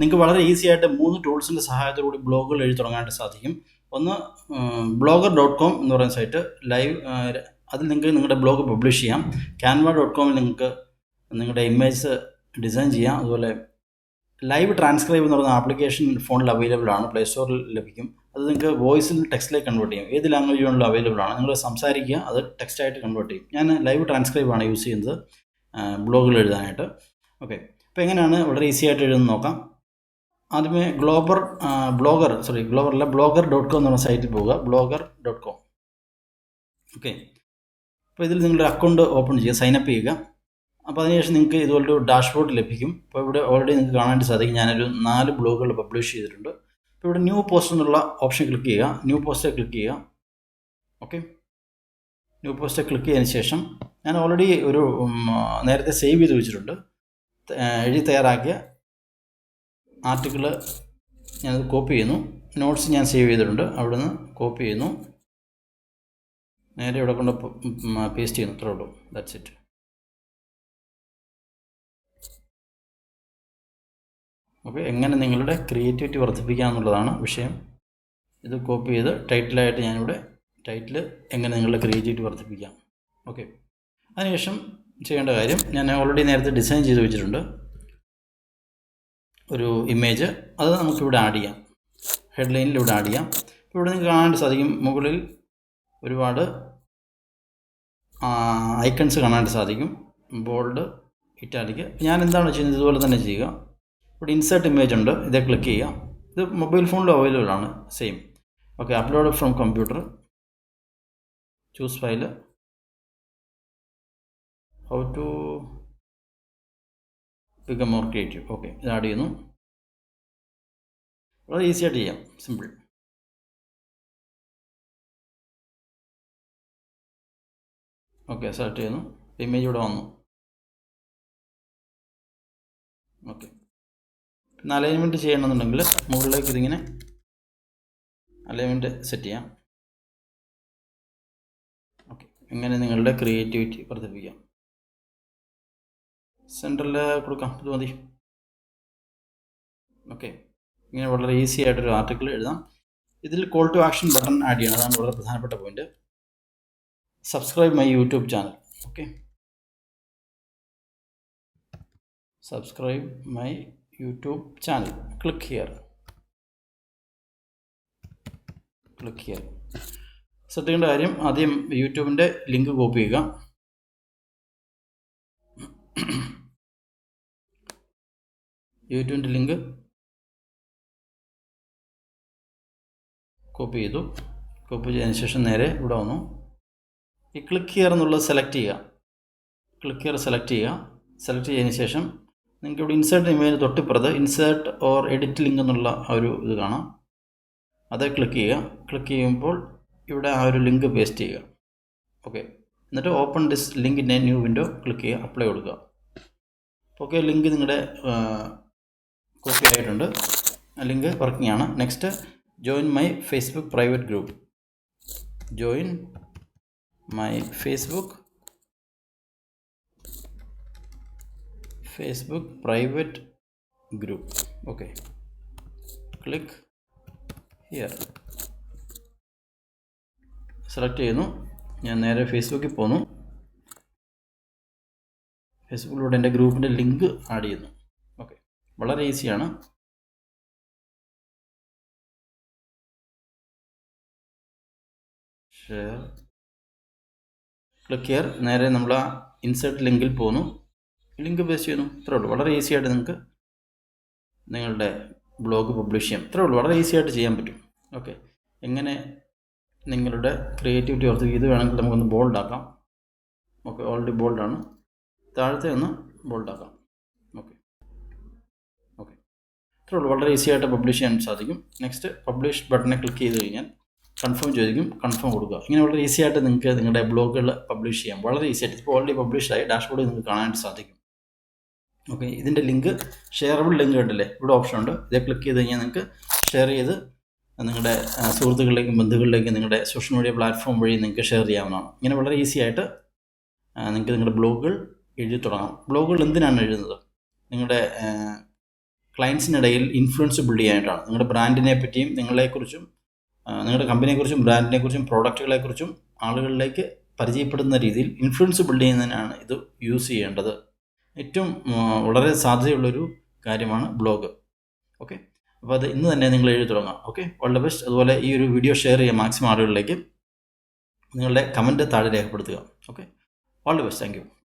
നിങ്ങൾക്ക് വളരെ ഈസി ആയിട്ട് മൂന്ന് ടൂൾസിന്റെ സഹായത്തോടുകൂടി ബ്ലോഗുകൾ എഴുതി തുടങ്ങാനായിട്ട് സാധിക്കും. ഒന്ന് ബ്ലോഗർ ഡോട്ട് കോം എന്ന് പറയുന്ന സൈറ്റ് ലൈവ് അതിൽ നിങ്ങൾക്ക് നിങ്ങളുടെ ബ്ലോഗ് പബ്ലിഷ് ചെയ്യാം. ക്യാൻവ ഡോട്ട് കോമിൽ നിങ്ങൾക്ക് നിങ്ങളുടെ ഇമേജ് ഡിസൈൻ ചെയ്യാം. അതുപോലെ ലൈവ് ട്രാൻസ്ക്രൈബ് എന്ന് പറയുന്ന ആപ്ലിക്കേഷൻ ഫോണിൽ അവൈലബിൾ ആണ്. പ്ലേ സ്റ്റോറിൽ ലഭിക്കും. അത് നിങ്ങൾക്ക് വോയിസിൽ ടെക്സ്റ്റിലേക്ക് കൺവേർട്ട് ചെയ്യാം. ഏത് ലാംഗ്വേജ് വേണമെങ്കിലും അവൈലബിൾ ആണ്. നിങ്ങൾ സംസാരിക്കുക അത് ടെക്സ്റ്റായിട്ട് കൺവേർട്ട് ചെയ്യും. ഞാൻ ലൈവ് ട്രാൻസ്ക്രൈബ് ആണ് യൂസ് ചെയ്യുന്നത് ബ്ലോഗുകൾ എഴുതാനായിട്ട്. ഓക്കെ അപ്പോൾ എങ്ങനെയാണ്? വളരെ ഈസി ആയിട്ട് എഴുതുന്നത് നോക്കാം. ആദ്യമേ ഗ്ലോബർ ബ്ലോഗർ സോറി ഗ്ലോബർ അല്ല ബ്ലോഗർ ഡോട്ട് കോം എന്ന് സൈറ്റിൽ പോവുക. Blogger dot com. ഓക്കെ അപ്പോൾ ഇതിൽ നിങ്ങളുടെ അക്കൗണ്ട് ഓപ്പൺ ചെയ്യുക സൈനപ്പ് ചെയ്യുക. അപ്പോൾ അതിനുശേഷം നിങ്ങൾക്ക് ഇതുപോലൊരു ഡാഷ്ബോർഡ് ലഭിക്കും. അപ്പോൾ ഇവിടെ ഓൾറെഡി നിങ്ങൾക്ക് കാണാനായിട്ട് സാധിക്കും. ഞാനൊരു നാല് ബ്ലോഗുകൾ പബ്ലിഷ് ചെയ്തിട്ടുണ്ട്. അപ്പോൾ ഇവിടെ ന്യൂ പോസ്റ്റ് എന്നുള്ള ഓപ്ഷൻ ക്ലിക്ക് ചെയ്യുക. ന്യൂ പോസ്റ്റ് ക്ലിക്ക് ചെയ്യുക. ഓക്കെ ന്യൂ പോസ്റ്റ് ക്ലിക്ക് ചെയ്തതിന് ശേഷം ഞാൻ ഓൾറെഡി ഒരു നേരത്തെ സേവ് ചെയ്ത് വെച്ചിട്ടുണ്ട്. എഴുതി തയ്യാറാക്കിയ ആർട്ടിക്കിൾ ഞാൻ കോപ്പി ചെയ്യുന്നു. നോട്ട്സ് ഞാൻ സേവ് ചെയ്തിട്ടുണ്ട്. അവിടെ നിന്ന് കോപ്പി ചെയ്യുന്നു. നേരെ ഇവിടെ കൊണ്ട് പേസ്റ്റ് ചെയ്യുന്നു. അത്രേ ഉള്ളൂ. ദാറ്റ്സ് ഇറ്റ് ഓക്കെ എങ്ങനെ നിങ്ങളുടെ ക്രിയേറ്റിവിറ്റി വർദ്ധിപ്പിക്കുക എന്നുള്ളതാണ് വിഷയം. ഇത് കോപ്പി ചെയ്ത് ടൈറ്റിലായിട്ട് ഞാനിവിടെ ടൈറ്റിൽ എങ്ങനെ നിങ്ങളുടെ ക്രിയേറ്റിവിറ്റി വർദ്ധിപ്പിക്കാം. ഓക്കെ. അതിനുശേഷം ചെയ്യേണ്ട കാര്യം ഞാൻ ഓൾറെഡി നേരത്തെ ഡിസൈൻ ചെയ്ത് വെച്ചിട്ടുണ്ട്. ഒരു ഇമേജ് അത് നമുക്കിവിടെ ആഡ് ചെയ്യാം. ഹെഡ്ലൈനിൽ ഇവിടെ ആഡ് ചെയ്യാം. ഇവിടെ നിങ്ങൾക്ക് കാണാൻ സാധിക്കും. മുകളിൽ ഒരുപാട് ഐക്കൺസ് കാണാൻ സാധിക്കും. ബോൾഡ് ഇറ്റാലിക്ക് ഞാൻ എന്താണ് ചെയ്യുന്നത്? ഇതുപോലെ തന്നെ ചെയ്യുക. ഇവിടെ ഇൻസേർട്ട് ഇമേജ് ഉണ്ട്. ഇത് ക്ലിക്ക് ചെയ്യാം ഇത് മൊബൈൽ ഫോണിലും അവൈലബിൾ ആണ്. Same okay upload from computer choose file how to become more creative okay ഇത് ആഡ് ചെയ്യുന്നു. വളരെ ഈസി ആയിട്ട് ചെയ്യാം. സിമ്പിൾ ഓക്കെ സെലക്ട് ചെയ്യുന്നു. ഇമേജ് ഇവിടെ വന്നു. ഓക്കെ പിന്നെ അലൈൻമെന്റ് ചെയ്യണമെന്നുണ്ടെങ്കിൽ മുകളിലേക്ക് ഇതിങ്ങനെ അലൈൻമെന്റ് സെറ്റ് ചെയ്യാം. ഓക്കെ ഇങ്ങനെ നിങ്ങളുടെ ക്രിയേറ്റിവിറ്റി വർദ്ധിപ്പിക്കാം. സെന്ററിൽ കൊടുക്കാം. ഇത് മതി. ഓക്കെ. ഇങ്ങനെ വളരെ ഈസി ആയിട്ടൊരു ആർട്ടിക്കിൾ എഴുതാം. ഇതിൽ call to action button add ചെയ്യണം. അതാണ് വളരെ പ്രധാനപ്പെട്ട point subscribe my YouTube channel okay. Subscribe my YouTube channel click here click here ശ്രദ്ധിക്കേണ്ട കാര്യം ആദ്യം യൂട്യൂബിന്റെ ലിങ്ക് കോപ്പി ചെയ്യുക. യൂട്യൂബിന്റെ ലിങ്ക് കോപ്പി ചെയ്തു. കോപ്പി ചെയ്തതിന് ശേഷം നേരെ ഇവിടെ വന്നു. ഈ ക്ലിക്ക് ഹിയർ എന്നുള്ളത് സെലക്ട് ചെയ്യുക. ക്ലിക്ക് ഹിയർ സെലക്ട് ചെയ്യുക. സെലക്ട് ചെയ്തതിന് ശേഷം നിങ്ങൾക്ക് ഇവിടെ ഇൻസേർട്ട് ഇമേജ് തൊട്ടിപ്പുറത്ത് ഇൻസേർട്ട് ഓർ എഡിറ്റ് ലിങ്ക് എന്നുള്ള ആ ഒരു ഇത് കാണാം. അത് ക്ലിക്ക് ചെയ്യുക. ക്ലിക്ക് ചെയ്യുമ്പോൾ ഇവിടെ ആ ഒരു ലിങ്ക് പേസ്റ്റ് ചെയ്യുക. ഓക്കെ എന്നിട്ട് ഓപ്പൺ ദിസ് ലിങ്കിന്റെ ന്യൂ വിൻഡോ ക്ലിക്ക് ചെയ്യുക. അപ്ലൈ കൊടുക്കുക. ഓക്കെ ലിങ്ക് നിങ്ങളുടെ കോപ്പി ആയിട്ടുണ്ട്. ലിങ്ക് വർക്കിംഗ് ആണ് next join my Facebook private group join my Facebook Facebook private group okay click here select ചെയ്യുന്നു. ഞാൻ നേരെ ഫേസ്ബുക്കിൽ പോന്നു. ഫേസ്ബുക്കിലൂടെ എന്റെ ഗ്രൂപ്പിന്റെ ലിങ്ക് ആഡ് ചെയ്യുന്നു. വളരെ ഈസിയാണ്. ക്ലിക്ക് ചെയ്യർ നേരെ നമ്മൾ ആ ഇൻസേർട്ട് ലിങ്കിൽ പോകുന്നു ലിങ്ക് പേസ്റ്റ് ചെയ്യുന്നു. ഇത്രേ ഉള്ളൂ. വളരെ ഈസി ആയിട്ട് നിങ്ങൾക്ക് നിങ്ങളുടെ ബ്ലോഗ് പബ്ലിഷ് ചെയ്യാം. ഇത്രേ ഉള്ളൂ. വളരെ ഈസി ആയിട്ട് ചെയ്യാൻ പറ്റും. ഓക്കെ എങ്ങനെ നിങ്ങളുടെ ക്രിയേറ്റിവിറ്റി ഓർത്ത് ഇത് വേണമെങ്കിൽ നമുക്കൊന്ന് ബോൾഡ് ആക്കാം. ഓക്കെ ഓൾറെഡി ബോൾഡാണ് താഴത്തെ ഒന്ന് ബോൾഡ് ആക്കാം ഓക്കെ ഓക്കെ ഇത്രേ വളരെ ഈസി ആയിട്ട് പബ്ലിഷ് ചെയ്യാൻ സാധിക്കും. നെക്സ്റ്റ് പബ്ലിഷ് ബട്ടനെ ക്ലിക്ക് ചെയ്ത് കഴിഞ്ഞാൽ കൺഫേം ചോദിക്കും കൺഫേം കൊടുക്കുക. ഇങ്ങനെ വളരെ ഈസി ആയിട്ട് നിങ്ങൾക്ക് നിങ്ങളുടെ ബ്ലോഗുകൾ പബ്ലിഷ് ചെയ്യാം. വളരെ ഈസി ആയിട്ട്. ഇപ്പോൾ ഓൾറെഡി പബ്ലിഷ് ആയി. ഡാഷ്ബോർഡിൽ നിങ്ങൾക്ക് കാണാനായിട്ട് സാധിക്കും. ഓക്കെ ഇതിന്റെ ലിങ്ക് ഷെയറബിൾ ലിങ്ക് ഉണ്ടല്ലേ? ഇവിടെ ഓപ്ഷൻ ഉണ്ട്. ഇത് ക്ലിക്ക് ചെയ്ത് കഴിഞ്ഞാൽ നിങ്ങൾക്ക് ഷെയർ ചെയ്ത് നിങ്ങളുടെ സുഹൃത്തുക്കളിലേക്കും ബന്ധുക്കളിലേക്കും നിങ്ങളുടെ സോഷ്യൽ മീഡിയ പ്ലാറ്റ്ഫോം വഴി നിങ്ങൾക്ക് ഷെയർ ചെയ്യാവുന്നതാണ്. ഇങ്ങനെ വളരെ ഈസി ആയിട്ട് നിങ്ങൾക്ക് നിങ്ങളുടെ ബ്ലോഗുകൾ എഴുതി തുടങ്ങാം. ബ്ലോഗുകൾ എന്തിനാണ് എഴുതുന്നത്? നിങ്ങളുടെ ക്ലയൻസിനിടയിൽ ഇൻഫ്ലുവൻസ് ബിൽഡ് ചെയ്യാനായിട്ടാണ്. നിങ്ങളുടെ ബ്രാൻഡിനെ പറ്റിയും നിങ്ങളെക്കുറിച്ചും നിങ്ങളുടെ കമ്പനിയെക്കുറിച്ചും ബ്രാൻഡിനെക്കുറിച്ചും പ്രോഡക്റ്റുകളെക്കുറിച്ചും ആളുകളിലേക്ക് പരിചയപ്പെടുന്ന രീതിയിൽ ഇൻഫ്ലുവൻസ് ബിൽഡ് ചെയ്യുന്നതിനാണ് ഇത് യൂസ് ചെയ്യേണ്ടത്. ഏറ്റവും വളരെ സാധ്യതയുള്ളൊരു കാര്യമാണ് ബ്ലോഗ് ഓക്കെ അപ്പോൾ അത് ഇന്ന് തന്നെ നിങ്ങൾ എഴുതി തുടങ്ങാം. ഓക്കെ ഓൾ ദ ബെസ്റ്റ് അതുപോലെ ഈ ഒരു വീഡിയോ ഷെയർ ചെയ്യുക മാക്സിമം ആളുകളിലേക്ക്. നിങ്ങളുടെ കമന്റ് താഴെ രേഖപ്പെടുത്തുക. Okay all the best thank you